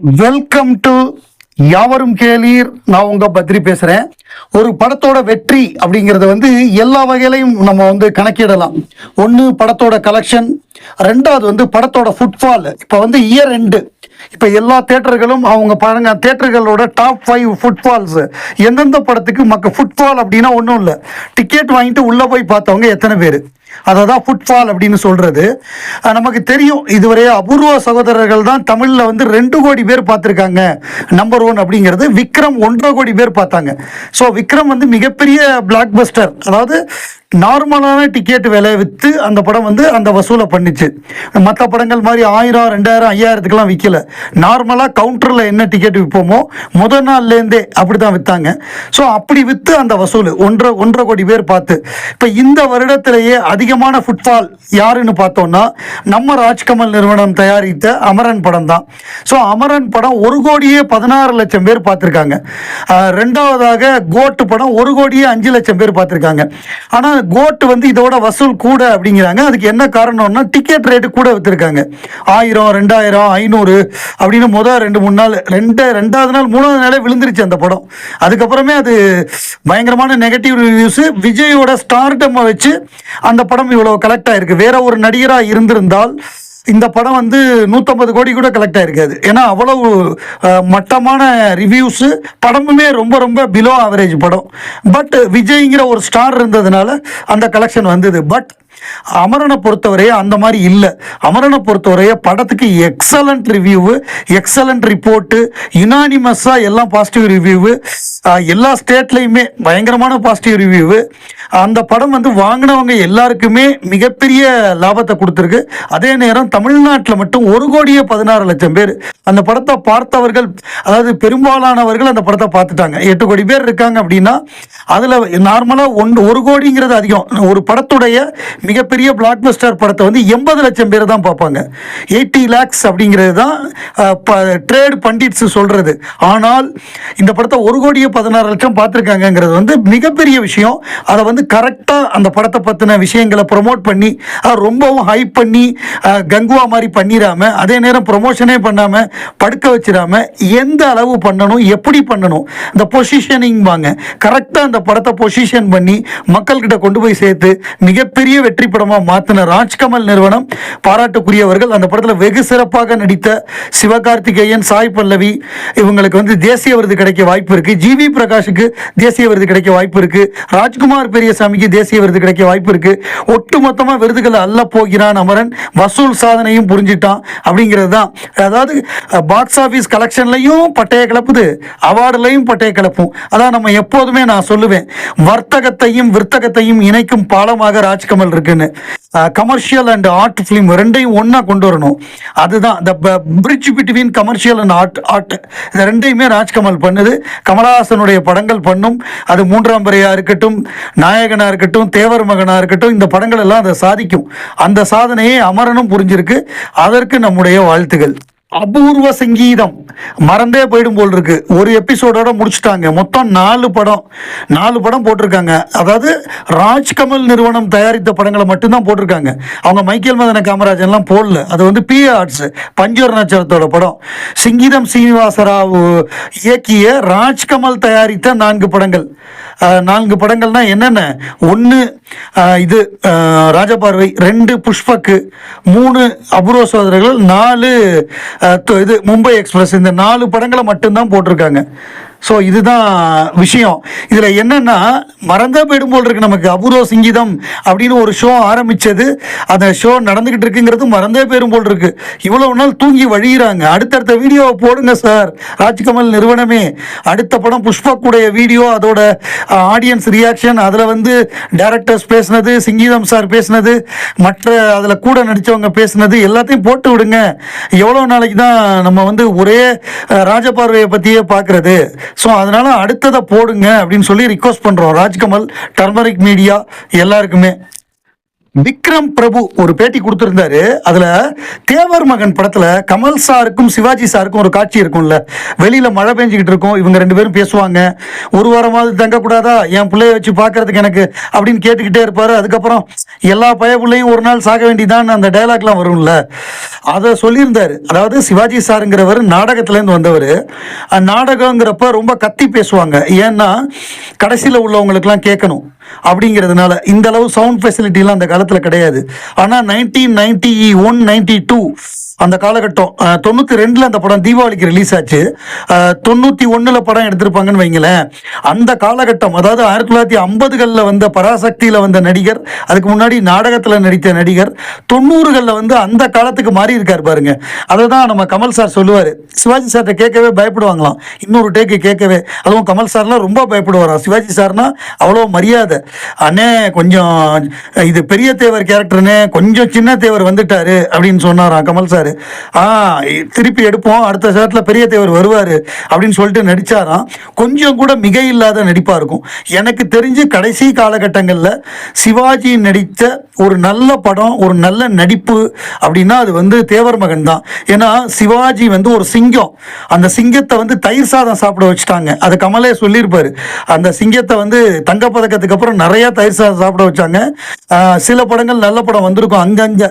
Welcome to யாவரும் கேளீர். நான் உங்க பத்ரி பேசுறேன். ஒரு படத்தோட வெற்றி அப்படிங்கறத வந்து எல்லா வகையிலையும் நம்ம வந்து கணக்கிடலாம். ஒன்று படத்தோட கலெக்ஷன் ரெண்டாவது வந்து படத்தோட ஃபுட்ஃபால் இப்போ வந்து இயர் எண்டு இப்போ எல்லா தேட்டர்களும் அவங்க பாருங்க தேட்டர்களோட டாப் ஃபைவ் ஃபுட்ஃபால்ஸ் எந்தெந்த படத்துக்கு மக்க ஃபுட்ஃபால் அப்படின்னா ஒன்றும் இல்லை. டிக்கெட் வாங்கிட்டு உள்ளே போய் பார்த்தவங்க எத்தனை பேர்? அதை தான் ஃபுட்ஃபால் அப்படின்னு சொல்றது. நமக்கு தெரியும் இதுவரை அபூர்வ சகோதரர்கள் தான் தமிழ்ல வந்து ரெண்டு கோடி பேர் பார்த்துருக்காங்க. நம்பர் ஒன் அப்படிங்கிறது விக்ரம் ஒன்றரை கோடி பேர் பார்த்தாங்க. ஸோ விக்ரம் வந்து மிகப்பெரிய பிளாக் பஸ்டர் அதாவது நார்மலான டிக்கெட் விலையை விற்று அந்த படம் வந்து அந்த வசூலை பண்ணிச்சு. மற்ற படங்கள் மாதிரி ஆயிரம் ரெண்டாயிரம் ஐயாயிரத்துக்கெல்லாம் விற்கல நார்மலாக கவுண்டரில் என்ன டிக்கெட் விற்போமோ முதல் நாள்லேருந்தே அப்படி தான் விற்றாங்க ஸோ அப்படி விற்று அந்த வசூல். ஒன்றரை ஒன்றரை கோடி பேர் பார்த்து. இப்போ இந்த வருடத்திலேயே அதிகமான ஃபுட்ஃபால் யாருன்னு பார்த்தோம்னா நம்ம ராஜ்கமல் நிறுவனம் தயாரித்த அமரன் படம் தான். ஸோ அமரன் படம் ஒரு கோடியே பதினாறு லட்சம் பேர் பார்த்துருக்காங்க. ரெண்டாவதாக கோட்டு படம் ஒரு கோடியே அஞ்சு லட்சம் பேர் பார்த்துருக்காங்க. ஆனால் கோட் வந்து இதோட வசூல் கூட அப்படிங்கிறாங்க. அதுக்கு என்ன காரணம்னா டிக்கெட் ரேட்டு கூட விற்றுருக்காங்க ஆயிரம் ரெண்டாயிரம் ஐநூறு அப்படின்னு முதல் ரெண்டு மூணு நாள் ரெண்டு ரெண்டாவது நாள் மூணாவது நாளே விழுந்துருச்சு அந்த படம். அதுக்கப்புறமே அது பயங்கரமான நெகட்டிவ் ரிவ்யூஸு விஜயோட ஸ்டார்டம்மை வச்சு அந்த படம் இவ்வளோ கலெக்ட் ஆயிருக்கு. வேற ஒரு நடிகராக இருந்திருந்தால் இந்த படம் வந்து நூற்றம்பது கோடி கூட கலெக்ட் ஆகிருக்காது ஏன்னா அவ்வளவு மட்டமான ரிவ்யூஸு படமுமே ரொம்ப ரொம்ப பிலோ ஆவரேஜ் படம். பட் விஜய்ங்கிற ஒரு ஸ்டார் இருந்ததுனால அந்த கலெக்ஷன் வந்தது. பட் அமரனை பொறுத்தவரையே அந்த மாதிரி இல்லை. அமரனை பொறுத்தவரையே படத்துக்கு எக்ஸலண்ட் ரிவ்யூவு எக்ஸலண்ட் ரிப்போர்ட்டு யுனானிமஸாக எல்லாம் பாசிட்டிவ் ரிவ்யூவு எல்லா ஸ்டேட்லேயுமே பயங்கரமான பாசிட்டிவ் ரிவ்யூவு அந்த படம் வந்து வாங்கினவங்க எல்லாருக்குமே மிகப்பெரிய லாபத்தை கொடுத்துருக்கு. அதே நேரம் தமிழ்நாட்டில் மட்டும் ஒரு கோடியே பதினாறு லட்சம் பேர் அந்த படத்தை பார்த்தவர்கள் அதாவது பெரும்பாலானவர்கள் அந்த படத்தை பார்த்துட்டாங்க. எட்டு கோடி பேர் இருக்காங்க அப்படின்னா அதில் நார்மலாக ஒன்று ஒரு கோடிங்கிறது அதிகம். ஒரு படத்துடைய மிகப்பெரிய பிளாக்பஸ்டர் படத்தை வந்து எண்பது லட்சம் பேர் தான் பார்ப்பாங்க. எயிட்டி லேக்ஸ் அப்படிங்கிறது தான் ட்ரேட் பண்டிட்ஸ் சொல்கிறது ஆனால் இந்த படத்தை ஒரு கோடியே பதினாறு லட்சம் பார்த்துருக்காங்கங்கிறது வந்து மிகப்பெரிய விஷயம். அதை வந்து கரெக்டாக அந்த படத்தை பற்றின விஷயங்களை ப்ரொமோட் பண்ணி அதை ரொம்பவும் ஹைப் பண்ணி கங்குவா மாதிரி பண்ணிடாம அதே நேரம் ப்ரொமோஷனே பண்ணாமல் படுக்க வச்சிடாம எந்த அளவு பண்ணணும் எப்படி பண்ணணும் இந்த பொசிஷனிங் வாங்க. கரெக்டாக அந்த படத்தை பொசிஷன் பண்ணி மக்கள்கிட்ட கொண்டு போய் சேர்த்து மிகப்பெரிய வெற்றி வெற்றி படமாக மாற்றின ராஜ்கமல் நிறுவனம் பாராட்டுக்குரியவர்கள். அந்த படத்தில் வெகு சிறப்பாக நடித்த சிவகார்த்திகேயன் சாய் பல்லவி இவங்களுக்கு வந்து தேசிய விருது கிடைக்க வாய்ப்பு இருக்கு. ஜிவி பிரகாஷுக்கு தேசிய விருது கிடைக்க வாய்ப்பு இருக்கு. ராஜ்குமார் பெரியசாமிக்கு தேசிய விருது கிடைக்க வாய்ப்பு இருக்கு. ஒட்டுமொத்தமா விருதுகளை அல்ல போகிறான் அமரன். வசூல் சாதனையும் புரிஞ்சிட்டான் அப்படிங்கிறது தான் அதாவது பாக்ஸ் ஆஃபீஸ் கலெக்ஷன்லையும் பட்டைய கிளப்புது. அவார்டுலையும் பட்டைய கிளப்பும். அதான் நம்ம எப்போதுமே நான் சொல்லுவேன். வர்த்தகத்தையும் விற்த்தகத்தையும் இணைக்கும் பாலமாக ராஜ்கமல் இருக்குன்னு. கமர்ஷியல் அண்ட் ஆர்ட் ஃபிலிம் ரெண்டையும் ஒன்றா கொண்டு வரணும். அதுதான் the bridge between commercial and art art இது ரெண்டையுமே ராஜ்கமல் பண்ணுது. கமலஹாசனுடைய படங்கள் பண்ணும். அது மூன்றாம் பிறையா இருக்கட்டும் நாயகனாக இருக்கட்டும் தேவர் மகனாக இருக்கட்டும் இந்த படங்கள் எல்லாம் அதை சாதிக்கும். அந்த சாதனையை அமரனும் புரிஞ்சிருக்கு. அதற்கு நம்முடைய வாழ்த்துகள். அபூர்வ சங்கீதம். மறந்தே போயிடும் போல் இருக்கு ஒரு எபிசோடோட முடிச்சுட்டாங்க. மொத்தம் நாலு படம். நாலு படம் போட்டிருக்காங்க. அதாவது ராஜ்கமல் நிறுவனம் தயாரித்த படங்களை மட்டும்தான் போட்டிருக்காங்க. அவங்க மைக்கேல் மதன காமராஜன்லாம் போடல. அது வந்து பி ஆர்ட்ஸ் பஞ்சவர்ணாச்சலத்தோட படம். சிங்கீதம் சீனிவாசராவ் இயக்கிய ராஜ்கமல் தயாரித்த நான்கு படங்கள். நான்கு படங்கள்னா என்னென்ன? ஒன்று இது ராஜபார்வை ரெண்டு புஷ்பக்கு மூணு அபூர்வ சோதரர்கள் நாலு இது மும்பை எக்ஸ்பிரஸ் இந்த நாலு படங்களை மட்டும்தான் போட்டிருக்காங்க. ஸோ இதுதான் விஷயம். இதில் என்னென்னா மறந்தே போயிடும் போல் இருக்கு நமக்கு. அபூர்வ சிங்கீதம் அப்படின்னு ஒரு ஷோ ஆரம்பித்தது அந்த ஷோ நடந்துக்கிட்டு இருக்குங்கிறது மறந்தே போயிடும் போல் இருக்கு. இவ்வளோ நாள் தூங்கி வழியிறாங்க. அடுத்தடுத்த வீடியோவை போடுங்க சார் ராஜ்கமல் நிறுவனமே. அடுத்த படம் புஷ்பக்குடைய வீடியோ அதோட ஆடியன்ஸ் ரியாக்ஷன் அதில் வந்து டேரக்டர்ஸ் பேசுனது சிங்கீதம் சார் பேசுனது மற்ற அதில் கூட நடித்தவங்க பேசுனது எல்லாத்தையும் போட்டு விடுங்க. எவ்வளோ நாளைக்கு தான் நம்ம வந்து ஒரே ராஜபார்வையை பற்றியே பார்க்குறது ஸோ அதனால் அடுத்ததை போடுங்க அப்படின்னு சொல்லி ரிக்வஸ்ட் பண்ணுறோம் ராஜ்கமல் டர்மரிக் மீடியா எல்லாருக்குமே. விக்ரம் பிரபு ஒரு பேட்டி கொடுத்துருந்தாரு. அதில் தேவர் மகன் படத்தில் கமல் சாருக்கும் சிவாஜி சாருக்கும் ஒரு காட்சி இருக்கும்ல. வெளியில் மழை பெஞ்சிக்கிட்டு இருக்கும். இவங்க ரெண்டு பேரும் பேசுவாங்க. ஒரு வாரமாவது தங்கக்கூடாதா? என் பிள்ளைய வச்சு பார்க்கறதுக்கு எனக்கு அப்படின்னு கேட்டுக்கிட்டே இருப்பார். அதுக்கப்புறம் எல்லா பய பிள்ளையும் ஒரு நாள் சாக வேண்டிதான் அந்த டயலாக்லாம் வரும்ல. அதை சொல்லியிருந்தார். அதாவது சிவாஜி சாருங்கிறவர் நாடகத்துலேருந்து வந்தவர். நாடகங்கிறப்ப ரொம்ப கத்தி பேசுவாங்க. ஏன்னா கடைசியில் உள்ளவங்களுக்குலாம் கேட்கணும். அப்படிங்கிறதுனால இந்த அளவு சவுண்ட் ஃபெசிலிட்டிலாம் அந்த காலத்தில் கிடையாது. ஆனால் nineteen ninety one ninety two அந்த காலகட்டம் தொண்ணூற்றி ரெண்டில் அந்த படம் தீபாவளிக்கு ரிலீஸ் ஆச்சு. தொண்ணூற்றி ஒன்றில் படம் எடுத்திருப்பாங்கன்னு வைங்களேன். அந்த காலகட்டம் அதாவது ஆயிரத்தி தொள்ளாயிரத்தி ஐம்பதுகளில் வந்த பராசக்தியில் வந்த நடிகர் அதுக்கு முன்னாடி நாடகத்தில் நடித்த நடிகர் தொண்ணூறுகளில் வந்து அந்த காலத்துக்கு மாறி இருக்கார் பாருங்க. அதை தான் நம்ம கமல் சார் சொல்லுவார். சிவாஜி சார்கிட்ட கேட்கவே பயப்படுவாங்களாம். இன்னொரு டேக்கு கேட்கவே. அதுவும் கமல் சார்லாம் ரொம்ப பயப்படுவாராம். சிவாஜி சார்னா அவ்வளோ மரியாதை. அண்ணே கொஞ்சம் இது பெரிய தேவர் கேரக்டர்னு கொஞ்சம் சின்ன தேவர் வந்துட்டாரு அப்படின்னு சொன்னாராம் கமல் சார். ஆ திருப்பி எடுப்போம். அடுத்த சேரத்தில் பெரிய தேவர் வருவார் அப்படின்னு சொல்லிட்டு நடிச்சாராம். கொஞ்சம் கூட மிக இல்லாத நடிப்பாக இருக்கும். எனக்கு தெரிஞ்சு கடைசி காலகட்டங்களில் சிவாஜி நடித்த ஒரு நல்ல படம் ஒரு நல்ல நடிப்பு அப்படின்னா அது வந்து தேவர் மகன் தான். ஏன்னா சிவாஜி வந்து ஒரு சிங்கம். அந்த சிங்கத்தை வந்து தயிர் சாதம் சாப்பிட வச்சுட்டாங்க. அது கமலே சொல்லியிருப்பார். அந்த சிங்கத்தை வந்து தங்கப்பதக்கத்துக்கு அப்புறம் நிறைய தயிர் சாதம் சாப்பிட வச்சாங்க. சில சில படங்கள் நல்ல படம் வந்திருக்கும். அங்கங்க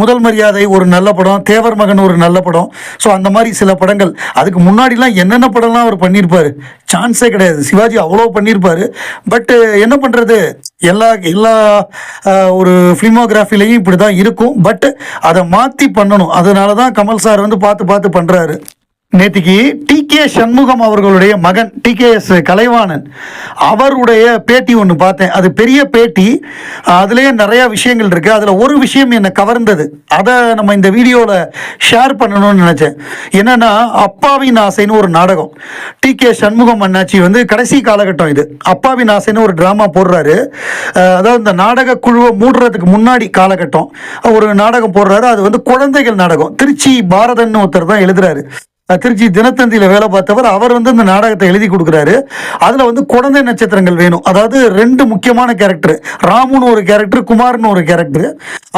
முதல் மரியாதை ஒரு நல்ல படம் தேவர் மகன் ஒரு நல்ல படம். ஸோ அந்த மாதிரி சில படங்கள். அதுக்கு முன்னாடிலாம் என்னென்ன படம்லாம் அவர் பண்ணியிருப்பாரு சான்ஸே கிடையாது. சிவாஜி அவ்வளோ பண்ணியிருப்பாரு பட்டு என்ன பண்ணுறது எல்லா எல்லா ஒரு ஃபிலிமோகிராஃபிலையும் இப்படி தான் இருக்கும். பட் அதை மாற்றி பண்ணணும். அதனால தான் கமல் சார் வந்து பார்த்து பார்த்து பண்ணுறாரு நேத்திக்கு டி கே சண்முகம் அவர்களுடைய மகன் டி கே எஸ் கலைவாணன் அவருடைய பேட்டி ஒன்று பார்த்தேன். அது பெரிய பேட்டி. அதுலேயே நிறையா விஷயங்கள் இருக்குது அதில் ஒரு விஷயம் என்னை கவர்ந்தது. அதை நம்ம இந்த வீடியோவில் ஷேர் பண்ணணும்னு நினச்சேன். என்னென்னா அப்பாவின் ஆசைன்னு ஒரு நாடகம். டி கே சண்முகம் அண்ணாச்சி வந்து கடைசி காலகட்டம் இது. அப்பாவின் ஆசைன்னு ஒரு ட்ராமா போடுறாரு. அதாவது இந்த நாடக குழுவை மூடுறதுக்கு முன்னாடி காலகட்டம். ஒரு நாடகம் போடுறாரு. அது வந்து குழந்தைகள் நாடகம். திருச்சி பாரதன் ஒருத்தர் தான் எழுதுறாரு. திருச்சி தினத்தந்தியில் வேலை பார்த்தவர் அவர் வந்து இந்த நாடகத்தை எழுதி கொடுக்குறாரு. அதில் வந்து குழந்தை நட்சத்திரங்கள் வேணும். அதாவது ரெண்டு முக்கியமான கேரக்டர் ராமுன்னு ஒரு கேரக்டர் குமார்னு ஒரு கேரக்டர்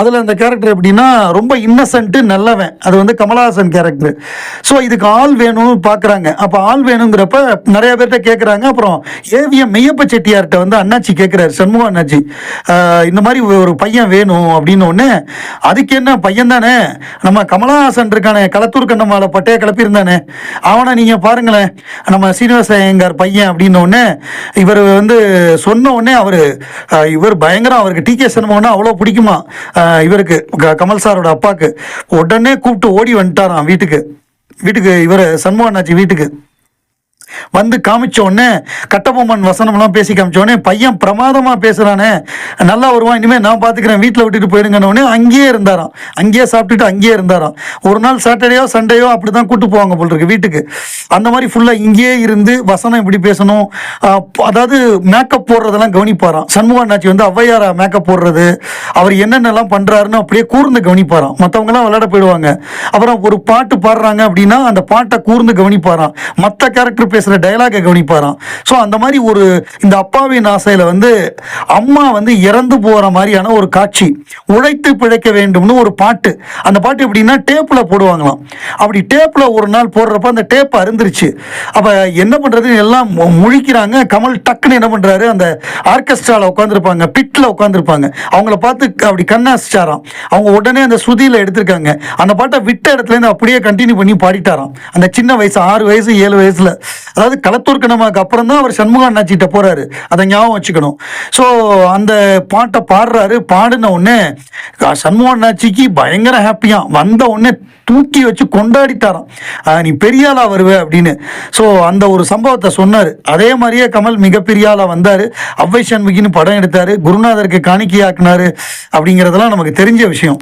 அதில் அந்த கேரக்டர் எப்படின்னா ரொம்ப இன்னசென்ட்டு நல்லவன். அது வந்து கமலஹாசன் கேரக்டர் ஸோ இதுக்கு ஆள் வேணும்னு பார்க்குறாங்க. அப்போ ஆள் வேணுங்கிறப்ப நிறைய பேர்கிட்ட கேட்குறாங்க அப்புறம் ஏவிஎம் மெய்யப்ப செட்டியார்கிட்ட வந்து அண்ணாச்சி கேட்குறாரு சண்முக அண்ணாச்சி. இந்த மாதிரி ஒரு பையன் வேணும் அப்படின்னு ஒன்று அதுக்கு என்ன பையன் தானே நம்ம கமலஹாசன் இருக்கான களத்தூர் கண்ணம்மாவில் பட்டைய தானே அவனை நீங்கள் பாருங்களேன். நம்ம சீனிவாச ஐயங்கார் பையன் அப்படின்னோடனே இவர் வந்து சொன்ன உடனே அவர் இவர் பயங்கரம். அவருக்கு டி கே சண்முகம்னா அவ்வளோ பிடிக்குமா? இவருக்கு க- கமல் சாரோட அப்பாவுக்கு உடனே கூப்பிட்டு ஓடி வந்துட்டாராம் வீட்டுக்கு. வீட்டுக்கு இவர் சண்முகண்ணாச்சி வீட்டுக்கு. வந்து காமிச்ச உடனே கட்டபொம்மன் வசனம்லாம் பேசி காமிச்ச உடனே பையன் பிரமாதமா பேசுறானே நல்லா வருவான் இனிமேல் நான் பார்த்துக்கிறேன் வீட்டில் விட்டுட்டு போயிடுங்கன்னு உடனே அங்கேயே இருந்தாராம். அங்கேயே சாப்பிட்டுட்டு அங்கேயே இருந்தாராம். ஒரு நாள் சாட்டர்டேயோ சண்டேயோ அப்படி தான் கூட்டு போவாங்க போல் இருக்கு வீட்டுக்கு. அந்த மாதிரி ஃபுல்லாக இங்கேயே இருந்து வசனம் இப்படி பேசணும் அதாவது மேக்கப் போடுறதெல்லாம் கவனிப்பாராம். சண்முகண்ணாச்சி வந்து ஔவையாரா மேக்கப் போடுறது அவர் என்னென்னலாம் பண்றாருன்னு அப்படியே கூர்ந்து கவனிப்பாராம். மற்றவங்கலாம் விளையாட போயிடுவாங்க. அப்புறம் ஒரு பாட்டு பாடுறாங்க அப்படின்னா அந்த பாட்டை கூர்ந்து கவனிப்பாராம். மற்ற கேரக்டர் பேசுகிற டைலாகை கவனிப்பாராம். ஸோ அந்த மாதிரி ஒரு இந்த அப்பாவின் ஆசையில் வந்து அம்மா வந்து இறந்து போகிற மாதிரியான ஒரு காட்சி உழைத்து பிழைக்க வேண்டும்னு ஒரு பாட்டு. அந்த பாட்டு எப்படின்னா டேப்பில் போடுவாங்களாம். அப்படி டேப்பில் ஒரு நாள் போடுறப்ப அந்த டேப் அருந்துருச்சு. அப்போ என்ன பண்ணுறதுன்னு எல்லாம் முழிக்கிறாங்க. கமல் டக்குன்னு என்ன பண்ணுறாரு அந்த ஆர்கெஸ்ட்ராவில் உட்காந்துருப்பாங்க பிட்டில் உட்காந்துருப்பாங்க அவங்கள பார்த்து அப்படி கண்ணாசிச்சாராம் அவங்க உடனே அந்த சுதியில் எடுத்திருக்காங்க. அந்த பாட்டை விட்ட இடத்துலேருந்து அப்படியே கண்டினியூ பண்ணி பாடிட்டாராம். அந்த சின்ன வயசு ஆறு வயசு ஏழு வயசில். அதாவது களத்தூர் கணமாக்கு அப்புறம் தான் அவர் சண்முக அண்ணாச்சிகிட்ட போகிறாரு அதை ஞாபகம் வச்சுக்கணும். ஸோ அந்த பாட்டை பாடுறாரு. பாடின உடனே சண்முக அண்ணாச்சிக்கு பயங்கர ஹாப்பியாக வந்த உடனே தூக்கி வச்சு கொண்டாடிட்டாராம். நீ பெரிய வருவ அப்படின்னு. ஸோ அந்த ஒரு சம்பவத்தை சொன்னார். அதே மாதிரியே கமல் மிகப்பெரிய ஆளாக வந்தார். அவ்வை சண்முகின்னு படம் எடுத்தார். குருநாதருக்கு காணிக்கையாக்குனாரு. அப்படிங்கிறதெல்லாம் நமக்கு தெரிஞ்ச விஷயம்.